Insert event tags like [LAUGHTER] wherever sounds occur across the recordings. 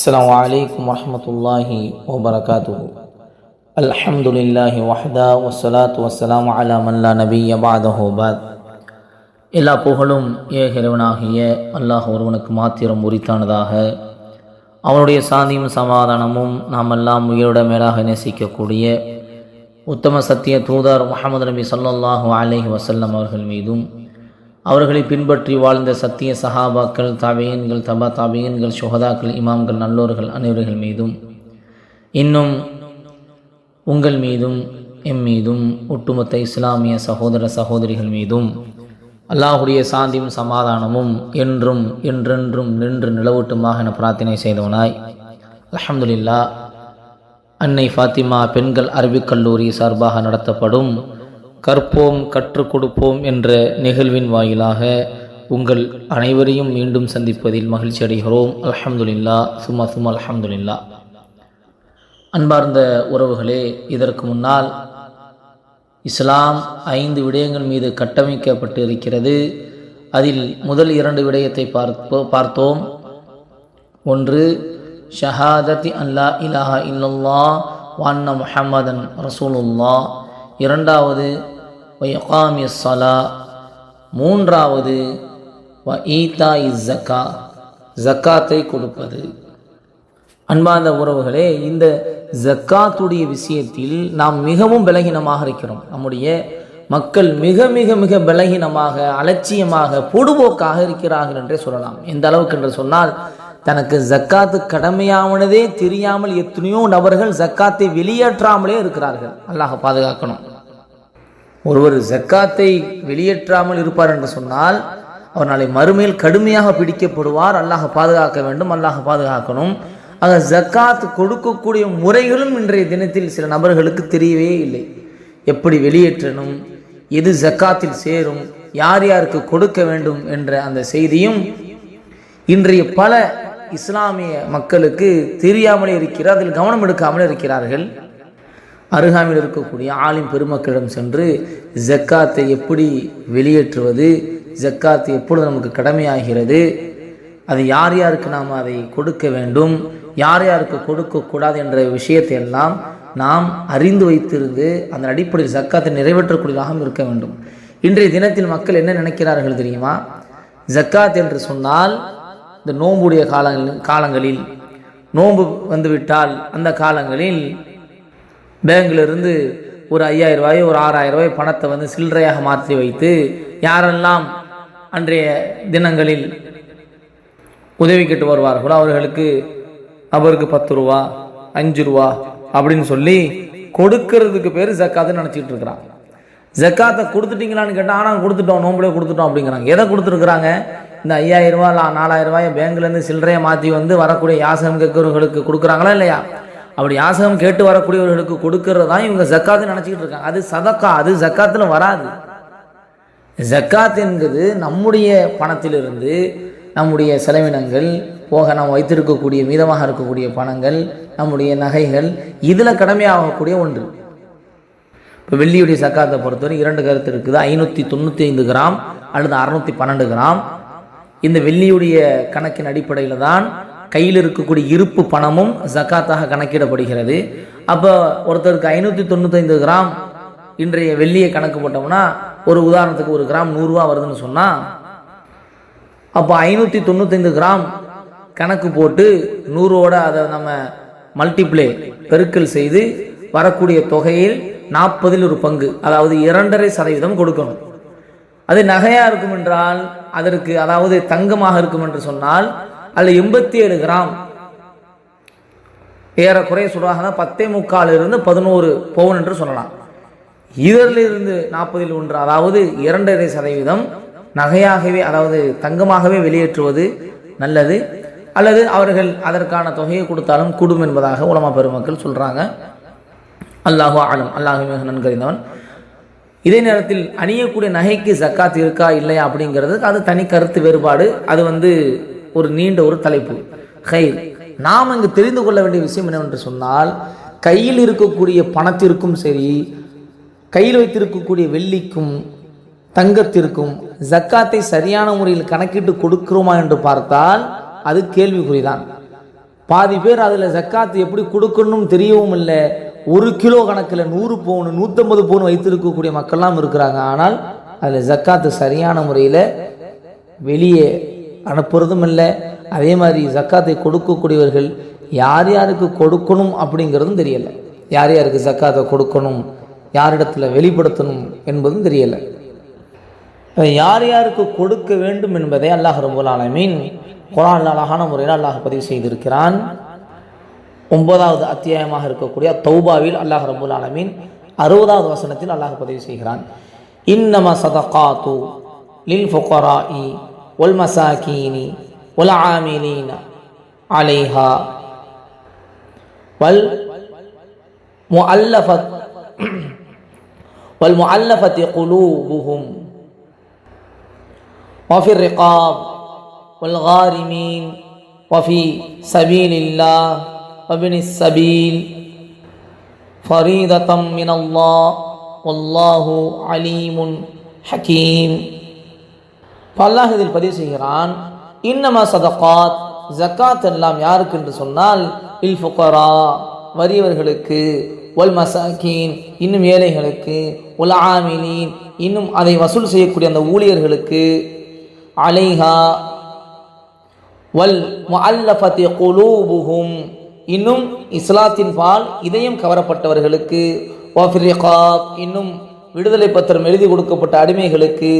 السلام عليكم ورحمة الله وبركاته الحمد لله وحده والصلاة والسلام على من لا نبي بعده بعد எல்லா புகழும் ஏகிறவனாகிய அல்லாஹ் ஒருவனுக்கு மாத்திரம் உரித்தானதாக அவனுடைய சாந்தியும் சமாதானமும் நாம் எல்லாம் உயிரோட மேலாக நேசிக்கக்கூடிய உத்தம சத்திய தூதர் முகமது நபி ஸல்லல்லாஹு அலைஹி வஸல்லம் அவர்கள் மீதும் அவர்களை பின்பற்றி வாழ்ந்த சத்திய சஹாபாக்கள் தாபியன்கள் தபா தாபியன்கள் சுகதாக்கள் இமாம்கள் நல்லோர்கள் அனைவர்கள் மீதும் இன்னும் உங்கள் மீதும் எம் மீதும் ஒட்டுமொத்த இஸ்லாமிய சகோதர சகோதரிகள் மீதும் அல்லாஹுடைய சாந்தியும் சமாதானமும் என்றும் என்றென்றும் நின்று நிலவட்டுமாக என பிரார்த்தனை செய்தவனாய். அலமதுல்லா அன்னை ஃபாத்திமா பெண்கள் அரபிக் கல்லூரி சார்பாக நடத்தப்படும் கற்போம் கற்றுக் கொடுப்போம் என்ற நிகழ்வின் வாயிலாக உங்கள் அனைவரையும் மீண்டும் சந்திப்பதில் மகிழ்ச்சி அடைகிறோம். அலமதுல்லா சும்மா சும்மா அலமதுல்லா அன்பார்ந்த உறவுகளே இதற்கு முன்னால் இஸ்லாம் ஐந்து விடயங்கள் மீது கட்டமைக்கப்பட்டு இருக்கிறது அதில் முதல் இரண்டு விடயத்தை பார்ப்போ பார்த்தோம். ஒன்று ஷஹாதத் அல்லா இலஹா இல்லல்லா வான்ன முஹம்மதன் ரசூலுல்லா இரண்டாவது வயகாமி சலா மூன்றாவது வ ஈதா இஸ் ஜக்கா ஜக்காத்தை கொடுப்பது. அன்பார்ந்த உறவுகளே இந்த ஜக்காத்துடைய விஷயத்தில் நாம் மிகவும் பலகீனமாக இருக்கிறோம். நம்முடைய மக்கள் மிக மிக மிக பலகீனமாக அலட்சியமாக பொடுபோக்காக இருக்கிறார்கள் என்றே சொல்லலாம். எந்த அளவுக்கு என்று சொன்னால் தனக்கு ஜக்காத்து கடமையானதே தெரியாமல் எத்தனையோ நபர்கள் ஜக்காத்தை வெளியேற்றாமலே இருக்கிறார்கள். அல்லாஹ் பாதுகாக்கணும். ஒருவர் ஜக்காத்தை வெளியேற்றாமல் இருப்பார் என்று சொன்னால் அவர் நாளை மறுமையில் கடுமையாக பிடிக்கப்படுவார். அல்லாஹ் பாதுகாக்க வேண்டும் அல்லாஹ் பாதுகாக்கணும். ஆக ஜக்காத் கொடுக்கக்கூடிய முறைகளும் இன்றைய தினத்தில் சில நபர்களுக்கு தெரியவே இல்லை. எப்படி வெளியேற்றணும் எது ஜக்காத்தில் சேரும் யார் யாருக்கு கொடுக்க வேண்டும் என்ற அந்த செய்தியும் இன்றைய பல இஸ்லாமிய மக்களுக்கு தெரியாமலே இருக்கிறார் அதில் கவனம் எடுக்காமல் இருக்கிறார்கள். அருகாமையில் இருக்கக்கூடிய ஆலிம் பெருமக்களிடம் சென்று ஜக்காத்தை எப்படி வெளியேற்றுவது ஜக்காத்து எப்பொழுது நமக்கு கடமையாகிறது அது யார் யாருக்கு நாம் அதை கொடுக்க வேண்டும் யார் யாருக்கு கொடுக்கக்கூடாது என்ற விஷயத்தை எல்லாம் நாம் அறிந்து வைத்திருந்து அந்த அடிப்படையில் ஜக்காத்தை நிறைவேற்றக்கூடியதாகவும் இருக்க வேண்டும். இன்றைய தினத்தில் மக்கள் என்ன நினைக்கிறார்கள் தெரியுமா? ஜக்காத் என்று சொன்னால் இந்த நோம்புடைய காலங்களில் காலங்களில் நோன்பு வந்துவிட்டால் அந்த காலங்களில் பேங்க்லேருந்து ஒரு ஐயாயிரம் ஒரு ஆறாயிரம் ரூபாய் பணத்தை வந்து சில்லறையாக மாற்றி வைத்து யாரெல்லாம் அன்றைய தினங்களில் உதவி கேட்டு வருவார்களோ அவர்களுக்கு அவருக்கு பத்து ரூபா அஞ்சு ரூபா அப்படின்னு சொல்லி கொடுக்கறதுக்கு பேர் ஜக்காத்துன்னு நினச்சிக்கிட்டு இருக்கிறான் ஜக்காத்தை கொடுத்துட்டீங்களான்னு கேட்டால் ஆனால் கொடுத்துட்டோம் நோம்புலே கொடுத்துட்டோம் அப்படிங்கிறாங்க. எதை கொடுத்துருக்குறாங்க? இந்த ஐயாயிரம் ரூபா இல்லை நாலாயிரம் ரூபாய் பேங்க்லேருந்து சில்லறையை மாற்றி வந்து வரக்கூடிய யாசகம் கேட்குறவர்களுக்கு கொடுக்குறாங்களா இல்லையா? அப்படி யாசகம் கேட்டு வரக்கூடியவர்களுக்கு கொடுக்கறது தான் இவங்க ஜக்காத்து நினச்சிக்கிட்டு இருக்காங்க. அது சதக்கா அது ஜக்காத்தில் வராது. ஜக்காத் என்பது நம்முடைய பணத்திலிருந்து நம்முடைய செலவினங்கள் போக நாம் வைத்திருக்கக்கூடிய மீதமாக இருக்கக்கூடிய பணங்கள் நம்முடைய நகைகள் இதில் கடமையாகக்கூடிய ஒன்று. இப்போ வெள்ளியுடைய சக்காத்தை பொறுத்தவரை இரண்டு கருத்து இருக்குது. ஐநூற்றி தொண்ணூற்றி ஐந்து கிராம் அல்லது அறுநூற்றி பன்னெண்டு கிராம். இந்த வெள்ளியுடைய கணக்கின் அடிப்படையில் தான் கையில் இருக்கக்கூடிய இருப்பு பணமும் ஜக்காத்தாக கணக்கிடப்படுகிறது. அப்போ ஒருத்தருக்கு ஐநூற்றி தொண்ணூத்தைந்து கிராம் இன்றைய வெள்ளியை கணக்கு போட்டோம்னா ஒரு உதாரணத்துக்கு ஒரு கிராம் நூறுரூவா வருதுன்னு சொன்னால் அப்போ ஐநூற்றி தொண்ணூத்தைந்து கிராம் கணக்கு போட்டு நூறோட அதை நம்ம மல்டிப்ளே பெருக்கல் செய்து வரக்கூடிய தொகையில் நாற்பதில் ஒரு பங்கு அதாவது இரண்டரை சதவீதம் கொடுக்கணும். அது நகையாக இருக்கும் என்றால் அதற்கு அதாவது தங்கமாக இருக்கும் என்று சொன்னால் அதில் எண்பத்தி ஏழு கிராம் ஏறக்குறைய சொல்றாங்கன்னா பத்தே முக்கால் இருந்து பதினோரு பவுன் என்று சொல்லலாம். இதில் இருந்து நாற்பதில் ஒன்று அதாவது இரண்டரை சதவீதம் நகையாகவே அதாவது தங்கமாகவே வெளியேற்றுவது நல்லது. அல்லது அவர்கள் அதற்கான தொகையை கொடுத்தாலும் கூடும் என்பதாக உலமா பெருமக்கள் சொல்கிறாங்க அல்லாஹு ஆலம் அல்லாஹு மிக நன்கறிந்தவன். இதே நேரத்தில் அணியக்கூடிய நகைக்கு ஜக்காத் இருக்கா இல்லையா அப்படிங்கிறது அது தனி கருத்து வேறுபாடு. அது வந்து ஒரு நீண்ட ஒரு தலைப்பு. ஹைர் நாம் இங்கு தெரிந்து கொள்ள வேண்டிய விஷயம் என்னவென்று சொன்னால் கையில் இருக்கக்கூடிய பணத்திற்கும் சரி கையில் வைத்திருக்கக்கூடிய வெள்ளிக்கும் தங்கத்திற்கும் ஜக்காத்தை சரியான முறையில் கணக்கிட்டு கொடுக்கிறோமா என்று பார்த்தால் அது கேள்விக்குறிதான். பாதி பேர் அதில் ஜக்காத்து எப்படி கொடுக்கணும் தெரியவும் இல்லை. ஒரு கிலோ கணக்கில் நூறு பவுன் நூற்றம்பது பவுன் வைத்திருக்கக்கூடிய மக்கள்லாம் இருக்கிறாங்க. ஆனால் அதில் ஜக்காத்து சரியான முறையில் வெளியே அனுப்புறதும் இல்லை அதே மாதிரி ஜக்காத்தை கொடுக்கக்கூடியவர்கள் யார் யாருக்கு கொடுக்கணும் அப்படிங்கிறதும் தெரியலை. யார் யாருக்கு ஜக்காத்தை கொடுக்கணும் யாரிடத்தில் வெளிப்படுத்தணும் என்பதும் தெரியலை. யார் யாருக்கு கொடுக்க வேண்டும் என்பதை அல்லாஹ் ரபுல் ஆலமீன் குரான் அழகான முறையில் அல்லாஹ் பதிவு செய்திருக்கிறான். ஒன்பதாவது அத்தியாயமாக இருக்கக்கூடிய தௌபாவில் அல்லாஹ் ரபுல் ஆலமீன் அறுபதாவது வசனத்தில் அல்லாஹ் பதிவு செய்கிறான். இன்னம சதகாத்து லில் ஃபொக்கரா இ والمساكين والعاملين عليها. والمؤلفة [CLEARS THROAT] والمؤلفة قلوبهم. وفي الرقاب والغارمين. وفي سبيل الله وابن السبيل. فريضة من الله. والله عليم حكيم. அல்லாஹ் இதில் பதிவு செய்கிறான் இன்னமா சதகாத் ஜக்காத் எல்லாம் யாருக்கு என்று சொன்னால் இல் ஃபுகரா வறியவர்களுக்கு ஒல் மசாக்கீன் இன்னும் ஏழைகளுக்கு உல் ஆமினின் இன்னும் அதை வசூல் செய்யக்கூடிய அந்த ஊழியர்களுக்கு அலைஹா வல் அல்லஃபத்தி குலூபுகும் இன்னும் இஸ்லாத்தின் பால் இதயம் கவரப்பட்டவர்களுக்கு இன்னும் விடுதலை பத்திரம் எழுதி கொடுக்கப்பட்ட அடிமைகளுக்கு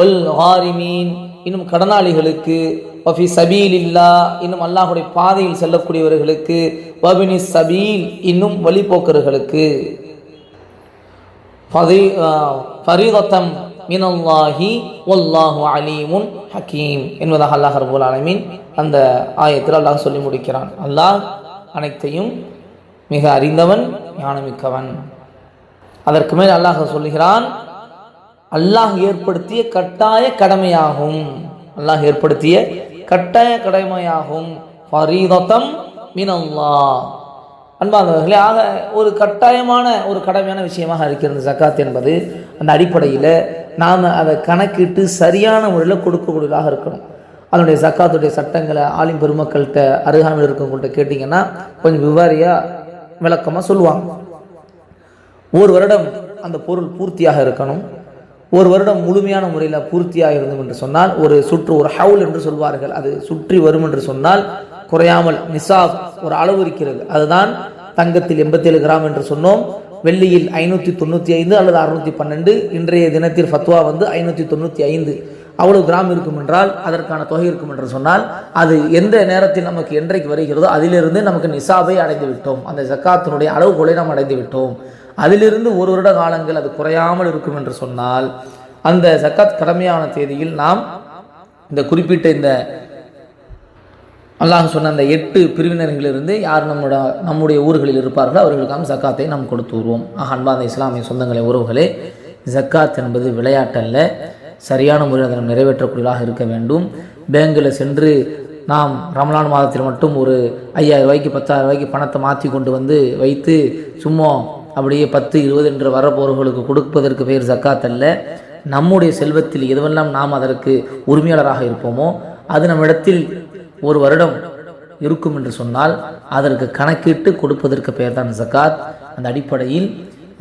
ஒல் ஹாரிமீன் இன்னும் கடனாளிகளுக்கு வஃபி சபீல் இல்லா இன்னும் அல்லாஹுடைய பாதையில் செல்லக்கூடியவர்களுக்கு வபினி சபீல் இன்னும் வழிபோக்கர்களுக்கு. ஃபரீதத்தம் மினல்லாஹி வல்லாஹு அலீமுன் ஹக்கீம் என்பதாக அல்லாஹ் ரபுல் அலமீன் அந்த ஆயத்தில் அல்லாஹ் சொல்லி முடிக்கிறான். அல்லாஹ் அனைத்தையும் மிக அறிந்தவன் ஞானமிக்கவன். அதற்கு மேல் அல்லாஹ் சொல்லுகிறான் அல்லாஹ் ஏற்படுத்திய கட்டாய கடமையாகும். அல்லாஹ் ஏற்படுத்திய கட்டாய கடமையாகும். ஃபரீதத்தம் மினல்லா அன்பானவர்களே ஆக ஒரு கட்டாயமான ஒரு கடமையான விஷயமாக இருக்கிறது ஜக்காத் என்பது. அந்த அடிப்படையில் நாம் அதை கணக்கிட்டு சரியான முறையில் கொடுக்கக்கூடியதாக இருக்கணும். அதனுடைய ஜக்காத்துடைய சட்டங்களை ஆலிம் பெருமக்கள்கிட்ட அருகாமையில் இருக்கவங்கள்ட்ட கேட்டிங்கன்னா கொஞ்சம் விவாரியாக விளக்கமாக சொல்லுவாங்க. ஒரு வருடம் அந்த பொருள் பூர்த்தியாக இருக்கணும். ஒரு வருடம் முழுமையான முறையில் பூர்த்தியாக இருந்தோம் என்று சொன்னால் ஒரு சுற்று ஒரு ஹவுல் என்று சொல்வார்கள். அது சுற்றி வரும் என்று சொன்னால் குறையாமல் நிசாப் ஒரு அளவு இருக்கிறது. அதுதான் தங்கத்தில் எண்பத்தேழு கிராம் என்று சொன்னோம். வெள்ளியில் ஐநூற்றி தொண்ணூற்றி ஐந்து அல்லது அறுநூற்றி பன்னெண்டு. இன்றைய தினத்தில் ஃபத்வா வந்து ஐநூற்றி தொண்ணூற்றி ஐந்து. அவ்வளவு கிராம் இருக்கும் என்றால் அதற்கான தொகை இருக்கும் என்று சொன்னால் அது எந்த நேரத்தில் நமக்கு என்றைக்கு வருகிறதோ அதிலிருந்து நமக்கு நிசாபை அடைந்து விட்டோம் அந்த ஜக்காத்தினுடைய அளவுகோலை நாம் அடைந்து விட்டோம் அதிலிருந்து ஒரு வருட காலங்கள் அது குறையாமல் இருக்கும் என்று சொன்னால் அந்த சக்காத் கடமையான தேதியில் நாம் இந்த குறிப்பிட்ட இந்த அல்லாஹ் சொன்ன அந்த எட்டு பிரிவினர்களிலிருந்து யார் நம்மளோட நம்முடைய ஊர்களில் இருப்பார்களோ அவர்களுக்காக ஜக்காத்தை நாம் கொடுத்து வருவோம். ஆக அன்பாந்த இஸ்லாமிய சொந்தங்களை உறவுகளே ஜக்காத் என்பது விளையாட்டல்ல. சரியான முறையில் அதை நிறைவேற்றக்கூடியதாக இருக்க வேண்டும். பேங்கில் சென்று நாம் ரமலான் மாதத்தில் மட்டும் ஒரு ஐயாயிரம் ரூபாய்க்கு பத்தாயிரம் ரூபாய்க்கு பணத்தை மாற்றி கொண்டு வந்து வைத்து சும்மா அப்படியே பத்து இருபது என்று வரப்போறவர்களுக்கு கொடுப்பதற்கு பெயர் ஜக்காத் அல்ல. நம்முடைய செல்வத்தில் எதுவெல்லாம் நாம் அதற்கு உரிமையாளராக இருப்போமோ அது நம்மிடத்தில் ஒரு வருடம் இருக்கும் என்று சொன்னால் அதற்கு கணக்கிட்டு கொடுப்பதற்கு பெயர் தான் ஜக்காத். அந்த அடிப்படையில்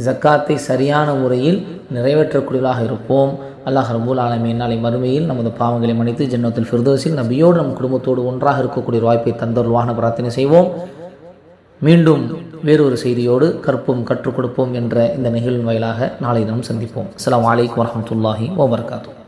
ஜக்காத்தை சரியான முறையில் நிறைவேற்றக்கூடியவர்களாக இருப்போம். அல்லாஹ் ரபுல் ஆலமீன். நாளை மறுமையில் நமது பாவங்களை மன்னித்து ஜன்னத்தில் ஃபிர்தோசில் நபியோடு நம் குடும்பத்தோடு ஒன்றாக இருக்கக்கூடிய ஒரு வாய்ப்பை தந்தருவான பிரார்த்தனை செய்வோம். மீண்டும் வேறொரு செய்தியோடு கற்போம் கற்றுக் கொடுப்போம் என்ற இந்த நிகழ்வின் வாயிலாக நாளை தினம் சந்திப்போம். அஸ்ஸலாமு வலைக்கம் வரமத்துல்லாஹி வபரகாத்துஹு.